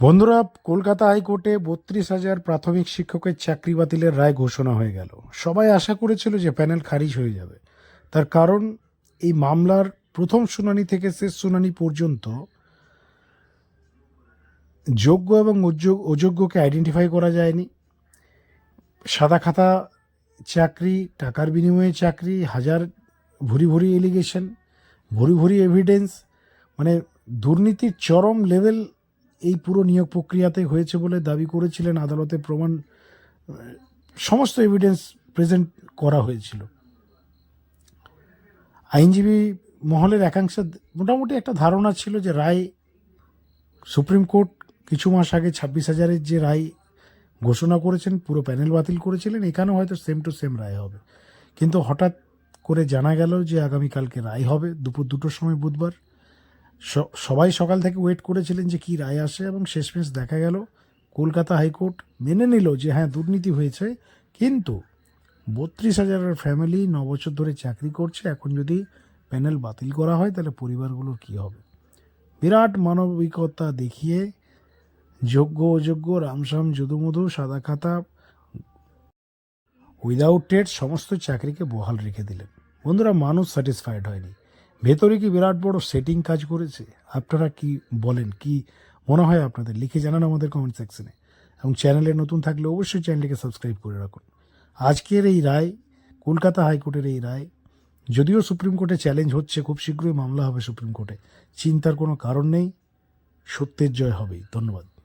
বন্ধুরা, কলকাতা হাইকোর্টে বত্রিশ হাজার প্রাথমিক শিক্ষকের চাকরি বাতিলের রায় ঘোষণা হয়ে গেল। সবাই আশা করেছিল যে প্যানেল খারিজ হয়ে যাবে। তার কারণ, এই মামলার প্রথম শুনানি থেকে শেষ শুনানি পর্যন্ত যোগ্য এবং অযোগ্যকে আইডেন্টিফাই করা যায়নি। সাদা খাতা চাকরি, টাকার বিনিময়ে চাকরি, হাজার ভুরি ভুরি এলিগেশন ভুরি ভুরি এভিডেন্স মানে দুর্নীতির চরম লেভেল এই পুরো নিয়োগ প্রক্রিয়াতে হয়েছে বলে দাবি করেছিলেন আদালতে প্রমাণ সমস্ত এভিডেন্স প্রেজেন্ট করা হয়েছিল। আইনজীবী মহলের একাংশের মোটামুটি একটা ধারণা ছিল যে রায় সুপ্রিম কোর্ট কিছু মাস আগে ছাব্বিশ হাজারের যে রায় ঘোষণা করেছেন, পুরো প্যানেল বাতিল করেছিলেন, এখানেও হয়তো সেম টু সেম রায় হবে। কিন্তু হঠাৎ করে জানা গেল যে আগামীকালকে রায় হবে, দুপুর দুটোর সময় বুধবার। সবাই সকাল থেকে ওয়েট করেছিলেন যে কি রায় আসে এবং শেষমেশ দেখা গেল, কলকাতা হাইকোর্ট মেনে নিল যে হ্যাঁ দুর্নীতি হয়েছে। কিন্তু বত্রিশ হাজারের ফ্যামিলি ন বছর ধরে চাকরি করছে, এখন যদি প্যানেল বাতিল করা হয় তাহলে পরিবারগুলোর কি হবে? বিরাট মানবিকতা দেখিয়ে যোগ্য অযোগ্য রামসাম যদুমধু, সাদা খাতা উইদাউট টেট সমস্ত চাকরিকে বহাল রেখে দিলেন। বন্ধুরা, মানুষ স্যাটিসফাইড হয়নি। ভেতরে কি বিরাট বড় সেটিং কাজ করেছে? আপনারা কি বলেন? কি মনে হয় আপনাদের? লিখে জানান আমাদের কমেন্ট সেকশনে এবং চ্যানেলে নতুন থাকলে অবশ্যই চ্যানেলটিকে সাবস্ক্রাইব করে রাখুন। আজকের এই রায়, কলকাতা হাইকোর্টের এই রায়, যদিও সুপ্রিম কোর্টে চ্যালেঞ্জ হচ্ছে, খুব শীঘ্রই মামলা হবে সুপ্রিম কোর্টে। চিন্তার কোনো কারণ নেই। সত্যের জয় হবেই। ধন্যবাদ।